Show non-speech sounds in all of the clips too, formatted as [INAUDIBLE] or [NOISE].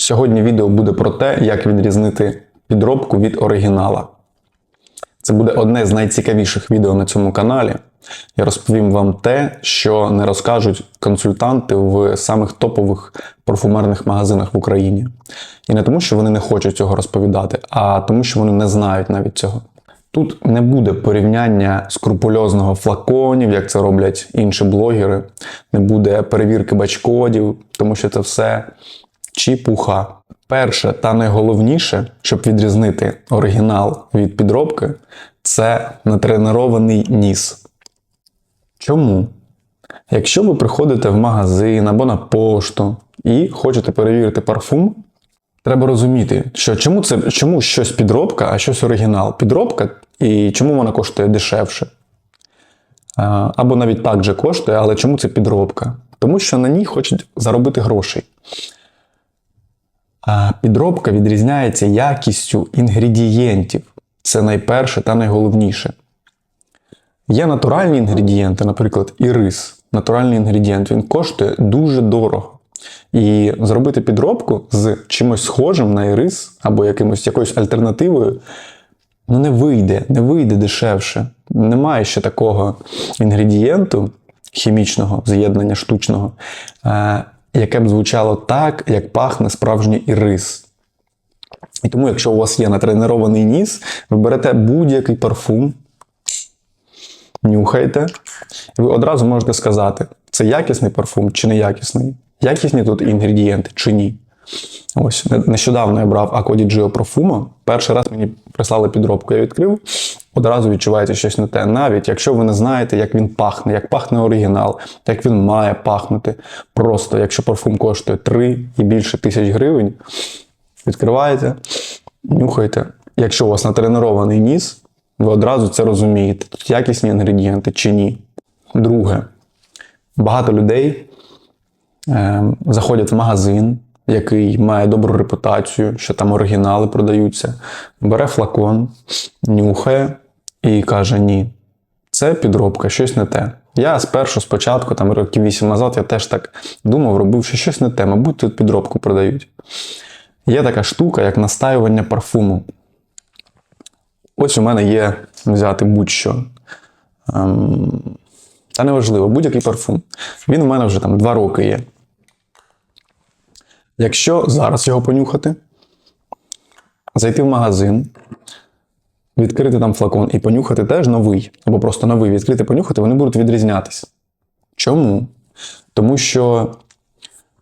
Сьогодні відео буде про те, як відрізнити підробку від оригінала. Це буде одне з найцікавіших відео на цьому каналі. Я розповім вам те, що не розкажуть консультанти в самих топових парфумерних магазинах в Україні. І не тому, що вони не хочуть цього розповідати, а тому, що вони не знають навіть цього. Тут не буде порівняння скрупульозного флаконів, як це роблять інші блогери, не буде перевірки бачкодів, тому що це все чіпуха. Перше та найголовніше, щоб відрізнити оригінал від підробки, це натренований ніс. Чому? Якщо ви приходите в магазин або на пошту і хочете перевірити парфум, треба розуміти, що чому це чому щось підробка, а щось оригінал. Підробка і чому вона коштує дешевше. Або навіть так же коштує, але чому це підробка? Тому що на ній хочуть заробити грошей. А підробка відрізняється якістю інгредієнтів. Це найперше та найголовніше. Є натуральні інгредієнти, наприклад, ірис. Натуральний інгредієнт він коштує дуже дорого. І зробити підробку з чимось схожим на ірис або якимось, якоюсь альтернативою ну не вийде, не вийде дешевше. Немає ще такого інгредієнту хімічного з'єднання штучного, е, яке б звучало так, як пахне справжній ірис. І тому, якщо у вас є натренований ніс, ви берете будь-який парфум, нюхаєте, і ви одразу можете сказати, це якісний парфум чи не якісний. Якісні тут інгредієнти чи ні. Ось нещодавно я брав Акоді Gio Profumo. Перший раз мені прислали підробку, я відкрив. Одразу відчувається щось не те. Навіть якщо ви не знаєте, як він пахне, як пахне оригінал, як він має пахнути. Просто якщо парфум коштує 3 і більше тисяч гривень, відкриваєте, нюхаєте. Якщо у вас натренований ніс, ви одразу це розумієте, тут якісні інгредієнти чи ні. Друге, багато людей е, заходять в магазин, який має добру репутацію, що там оригінали продаються, бере флакон, нюхає і каже: ні, це підробка, щось не те. Я спершу, спочатку, там років 8 назад, я теж так думав, робив, що щось не те, мабуть, тут підробку продають. Є така штука, як настаювання парфуму. Ось у мене є взяти будь-що. Ем, та неважливо, будь-який парфум. Він у мене вже там 2 роки є. Якщо зараз його понюхати, зайти в магазин, відкрити там флакон і понюхати теж новий, або просто новий, відкрити понюхати, вони будуть відрізнятися. Чому? Тому що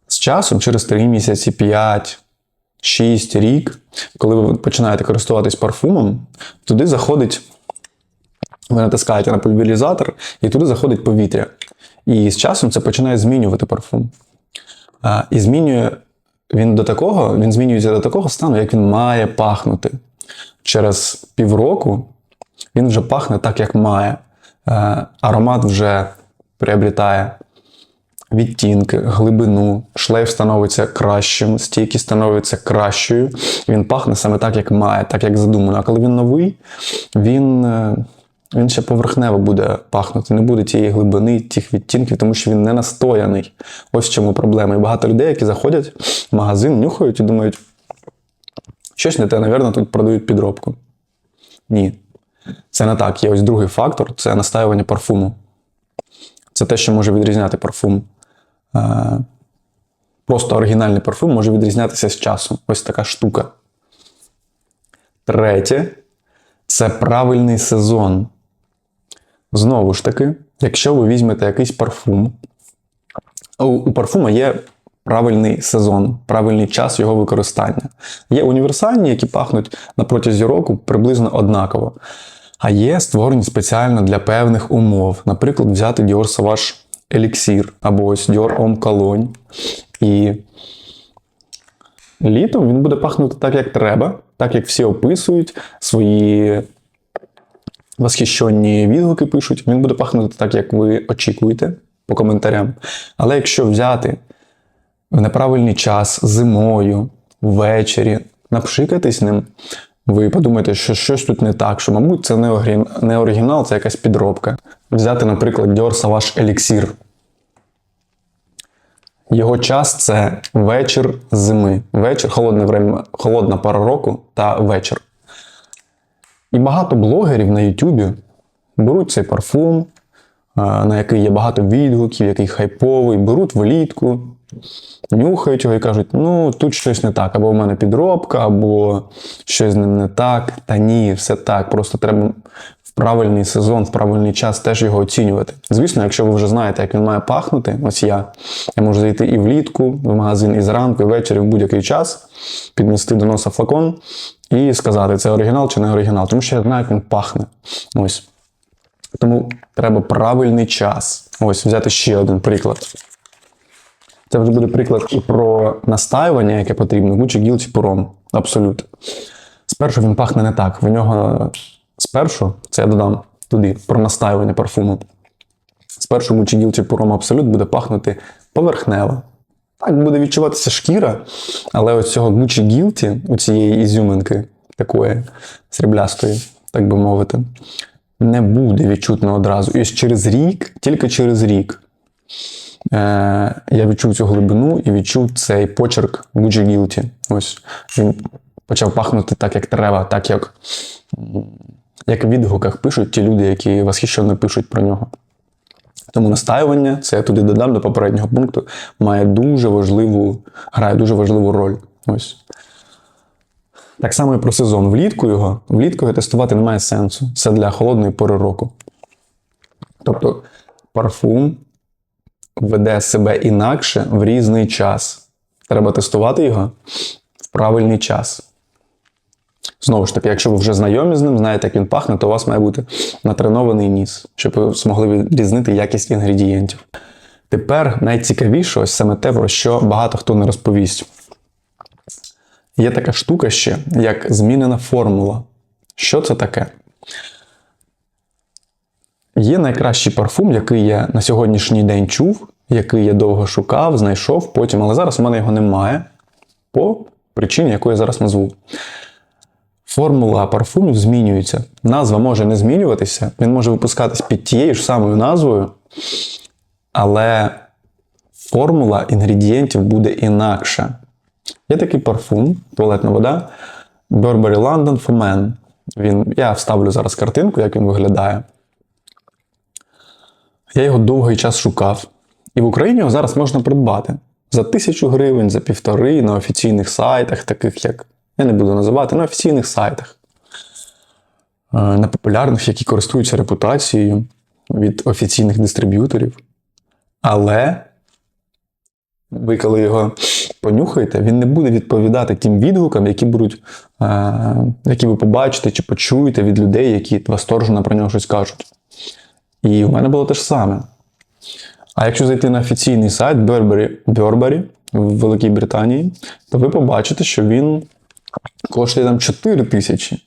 з часом, через 3 місяці, 5, 6, рік, коли ви починаєте користуватись парфумом, туди заходить, ви натискаєте на пульверізатор, і туди заходить повітря. І з часом це починає змінювати парфум. А, І змінює він до такого, він змінюється до такого стану, як він має пахнути. Через півроку він вже пахне так, як має. Е, аромат вже приобретає відтінки, глибину, шлейф становиться кращим, стійкість становиться кращою. Він пахне саме так, як має, так як задумано. А коли він новий, він. е, він ще поверхнево буде пахнути, не буде тієї глибини, тих відтінків, тому що він не настояний. Ось в чому проблема. І багато людей, які заходять в магазин, нюхають і думають, щось не те, навірно, тут продають підробку. Ні. Це не так. Є ось другий фактор це настаювання парфуму. Це те, що може відрізняти парфум. Е, Просто оригінальний парфум може відрізнятися з часом. Ось така штука. Третє це правильний сезон. Знову ж таки, якщо ви візьмете якийсь парфум, у парфума є правильний сезон, правильний час його використання. Є універсальні, які пахнуть на протязі року приблизно однаково. А є створені спеціально для певних умов. Наприклад, взяти Dior Sauvage Elixir або ось Dior Homme Cologne. І літом він буде пахнути так, як треба, так як всі описують свої восхищенні відгуки пишуть. Він буде пахнути так, як ви очікуєте по коментарям. Але якщо взяти в неправильний час зимою, ввечері, напшикатись ним, ви подумаєте, що щось тут не так, що, мабуть, це не оригін- не оригінал, це якась підробка. Взяти, наприклад, Dior Sauvage Elixir. Його час це вечір зими. Вечір, холодне время, холодна пора року та вечір. І багато блогерів на Ютубі беруть цей парфум, на який є багато відгуків, який хайповий, беруть влітку, нюхають його і кажуть: ну тут щось не так, або в мене підробка, або щось з ним не так. Та ні, все так. Просто треба в правильний сезон, в правильний час теж його оцінювати. Звісно, якщо ви вже знаєте, як він має пахнути, ось я, я можу зайти і влітку в магазин, і зранку, і ввечері, в будь-який час, піднести до носа флакон і сказати, це оригінал чи не оригінал, тому що я знаю, як він пахне. Ось. Тому треба правильний час. Ось взяти ще один приклад. Це вже буде приклад про настаювання, яке потрібно. Gucci Guilty Пором. Абсолютно. Спершу він пахне не так. В нього спершу, це я додам туди, про настаювання парфуму. Спершу Gucci Guilty Пором Абсолют буде пахнути поверхнево. Так буде відчуватися шкіра, але ось цього Gucci Guilty, у цієї ізюминки, такої сріблястої, так би мовити, не буде відчутно одразу. І через рік, тільки через рік, я відчув цю глибину і відчув цей почерк Gucci Guilty. Ось він почав пахнути так, як треба, так як, як в відгуках пишуть ті люди, які восхищено пишуть про нього. Тому настаювання, це я туди додам до попереднього пункту, має дуже важливу, грає дуже важливу роль. Ось. Так само і про сезон. Влітку його, влітку його тестувати немає сенсу. Це для холодної пори року. Тобто парфум веде себе інакше в різний час. Треба тестувати його в правильний час. Знову ж таки, якщо ви вже знайомі з ним, знаєте, як він пахне, то у вас має бути натренований ніс, щоб ви змогли відрізнити якість інгредієнтів. Тепер найцікавіше, ось саме те, про що багато хто не розповість. Є така штука ще, як змінена формула. Що це таке? Є найкращий парфум, який я на сьогоднішній день чув, який я довго шукав, знайшов потім, але зараз у мене його немає по причині, яку я зараз назву. Формула парфумів змінюється. Назва може не змінюватися, він може випускатись під тією ж самою назвою, але формула інгредієнтів буде інакша. Є такий парфум, туалетна вода Burberry London for Men. Він, я вставлю зараз картинку, як він виглядає. Я його довгий час шукав. І в Україні його зараз можна придбати за тисячу гривень, за півтори на офіційних сайтах, таких як. Я не буду називати, на офіційних сайтах. Е, На популярних, які користуються репутацією від офіційних дистриб'юторів. Але ви, коли його понюхаєте, він не буде відповідати тим відгукам, які будуть, е, які ви побачите чи почуєте від людей, які восторжено про нього щось кажуть. І в мене було те ж саме. А якщо зайти на офіційний сайт Burberry, Burberry в Великій Британії, то ви побачите, що він коштує там 4 тисячі.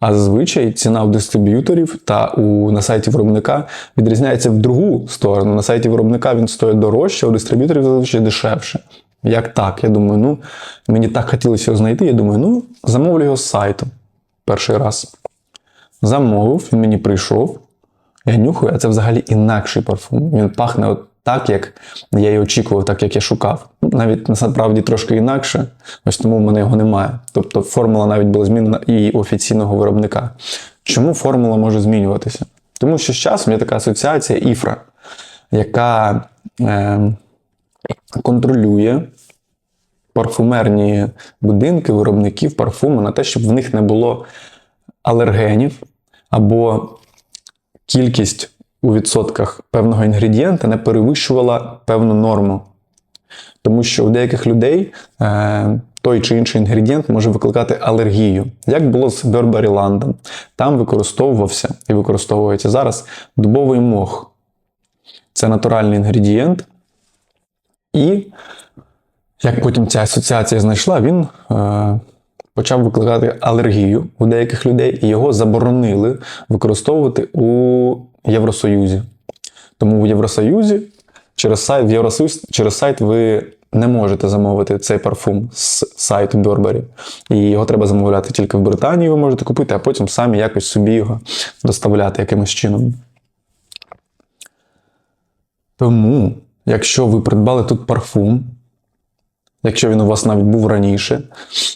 А зазвичай ціна у дистриб'юторів та у, на сайті виробника відрізняється в другу сторону. На сайті виробника він стоїть дорожче, а у дистриб'юторів зазвичай дешевше. Як так? Я думаю, ну мені так хотілося його знайти. Я думаю, ну замовлю його з сайту перший раз. Замовив, він мені прийшов. Я нюхаю, а це взагалі інакший парфум. Він пахне от так, як я і очікував, так як я шукав. Ну, Навіть насправді трошки інакше, ось тому в мене його немає. Тобто формула навіть була змінена і офіційного виробника. Чому формула може змінюватися? Тому що з часом є така асоціація ІФРА, яка е, контролює парфумерні будинки, виробників парфуму на те, щоб в них не було алергенів або кількість у відсотках певного інгредієнта не перевищувала певну норму. Тому що у деяких людей е, той чи інший інгредієнт може викликати алергію. Як було з Burberry London. Там використовувався і використовується зараз дубовий мох. Це натуральний інгредієнт. І як потім ця асоціація знайшла, він е, почав викликати алергію у деяких людей, і його заборонили використовувати у Євросоюзі. Тому в Євросоюзі через сайт, в Євросоюз, через сайт ви не можете замовити цей парфум з сайту Burberry. І його треба замовляти тільки в Британії, ви можете купити, а потім самі якось собі його доставляти якимось чином. Тому якщо ви придбали тут парфум, якщо він у вас навіть був раніше,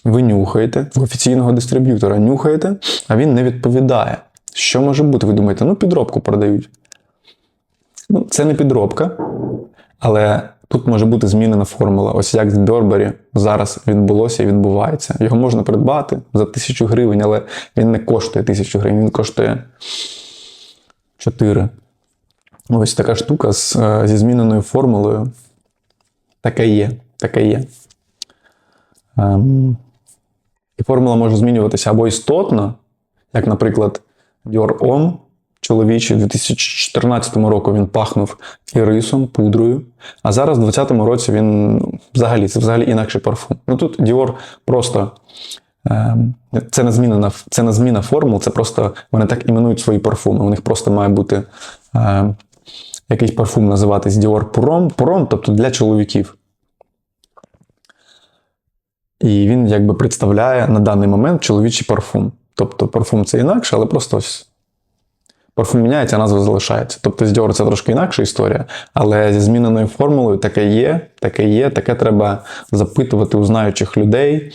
ви нюхаєте в офіційного дистриб'ютора, нюхаєте, а він не відповідає. Що може бути? Ви думаєте, ну підробку продають. Ну, це не підробка, але тут може бути змінена формула. Ось як з Burberry зараз відбулося і відбувається. Його можна придбати за тисячу гривень, але він не коштує тисячу гривень, він коштує 4. Ось така штука з, е, зі зміненою формулою. Таке є. Таке є. Ем, і формула може змінюватися або істотно, як, наприклад, Dior Homme чоловічий у 2014 році він пахнув ірисом, пудрою, а зараз, у 2020 році, він взагалі, це взагалі інакший парфум. Ну тут Dior просто. ем, Це не зміна, це не зміна формул, це просто вони так іменують свої парфуми. У них просто має бути ем, якийсь парфум називатись Dior Prom, Prom, тобто для чоловіків. І він якби представляє на даний момент чоловічий парфум. Тобто парфум це інакше, але просто ось парфум міняється, назва залишається. Тобто з Dior це трошки інакша історія, але зі зміненою формулою таке є, таке є, таке треба запитувати у знаючих людей.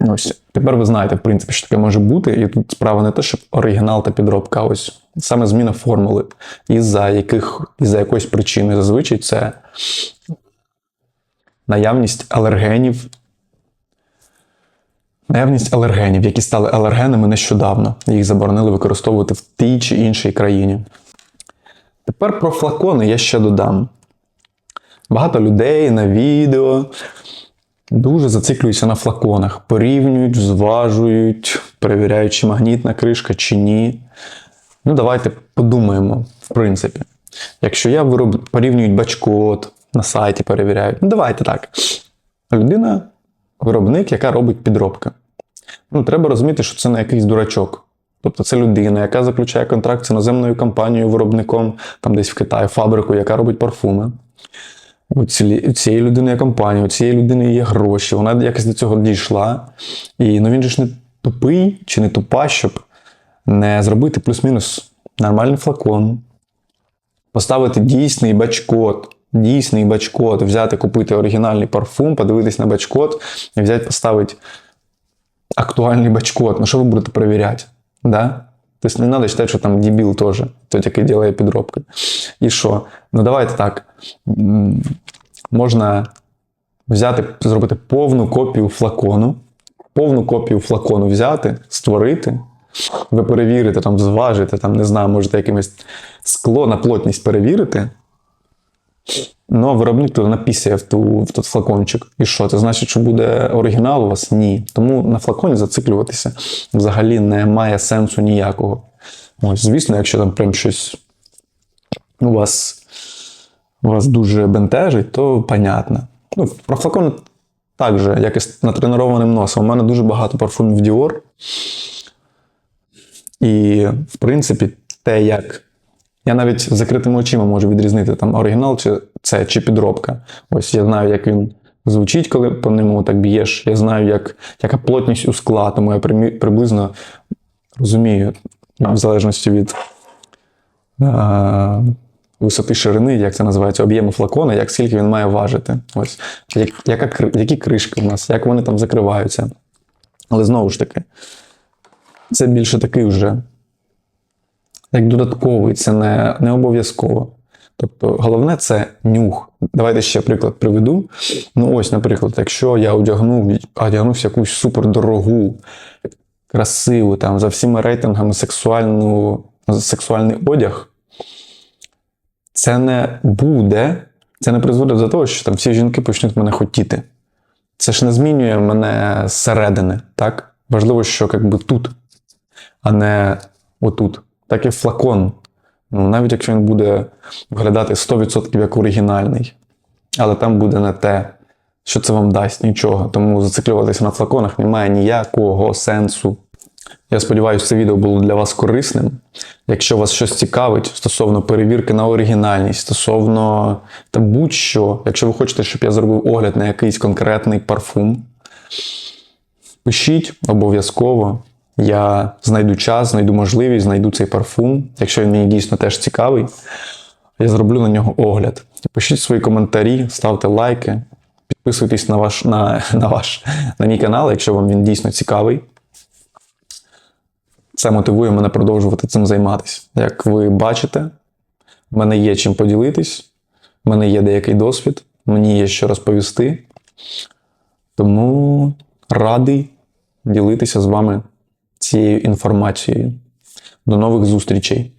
Ось тепер ви знаєте, в принципі, що таке може бути, і тут справа не те, щоб оригінал та підробка, ось саме зміна формули, із-за яких із-за якоїсь причини. Зазвичай це наявність алергенів. Наявність алергенів, які стали алергенами нещодавно. Їх заборонили використовувати в тій чи іншій країні. Тепер про флакони я ще додам. Багато людей на відео дуже зациклюються на флаконах, порівнюють, зважують, перевіряють, чи магнітна кришка, чи ні. Ну, давайте подумаємо, в принципі. Якщо я вироб... порівнюють бачкод, на сайті перевіряють. Ну, давайте так. Людина, виробник, яка робить підробки. Ну, треба розуміти, що це не якийсь дурачок. Тобто це людина, яка заключає контракт з іноземною компанією, виробником, там десь в Китаї, фабрику, яка робить парфуми. У цієї людини є компанія, у цієї людини є гроші, вона якось до цього дійшла. І ну, він же ж не тупий чи не тупа, щоб не зробити плюс-мінус нормальний флакон, поставити дійсний бачкод, дійсний бачкод, взяти, купити оригінальний парфум, подивитись на бачкод і взяти, поставити актуальний бачкод. Ну що ви будете перевіряти? Да? Тобто не треба читати, що там дебіл теж, той, який робить підробки. І що? Ну давайте так. Можна взяти, зробити повну копію флакону, повну копію флакону взяти, створити. Ви перевірите, там, зважите, там, не знаю, можете якимось скло на плотність перевірити. Ну, а виробник туди напісяє в, ту, в той флакончик. І що? Це значить, що буде оригінал у вас? Ні. Тому на флаконі зациклюватися взагалі не має сенсу ніякого. Ось, звісно, якщо там прям щось у вас, вас дуже бентежить, то понятно. Ну, про флакон так же, як і з натренованим носом. У мене дуже багато парфумів Dior. І, в принципі, те, як я навіть закритими очима можу відрізнити там оригінал чи це чи підробка. Ось я знаю, як він звучить, коли по ньому так б'єш. Я знаю, як, яка плотність у скла, тому я приблизно розумію, в залежності від а, висоти ширини, як це називається, об'єму флакона, як скільки він має важити. Ось як, яка, які кришки у нас, як вони там закриваються. Але знову ж таки, це більше такий вже як додатковий, це не, не обов'язково. Тобто, головне це нюх. Давайте ще приклад приведу. Ну, ось, наприклад, якщо я одягнув, одягнувся якусь супердорогу, красиву, там, за всіма рейтингами сексуальну, сексуальний одяг, це не буде, це не призводить до того, що там всі жінки почнуть мене хотіти. Це ж не змінює мене зсередини, так? Важливо, що якби тут, а не отут. Так і флакон. Ну, навіть якщо він буде виглядати 100% як оригінальний, але там буде не те, що це вам дасть нічого. Тому зациклюватися на флаконах немає ніякого сенсу. Я сподіваюся, це відео було для вас корисним. Якщо вас щось цікавить стосовно перевірки на оригінальність, стосовно та будь-що, якщо ви хочете, щоб я зробив огляд на якийсь конкретний парфум, пишіть обов'язково. Я знайду час, знайду можливість, знайду цей парфум, якщо він мені дійсно теж цікавий. я зроблю на нього огляд. Пишіть свої коментарі, ставте лайки, підписуйтесь на ваш, на, [LAUGHS] на ваш на мій канал, якщо вам він дійсно цікавий. Це мотивує мене продовжувати цим займатися. Як ви бачите, в мене є чим поділитись, в мене є деякий досвід, мені є що розповісти. Тому радий ділитися з вами цією інформацією. До нових зустрічей!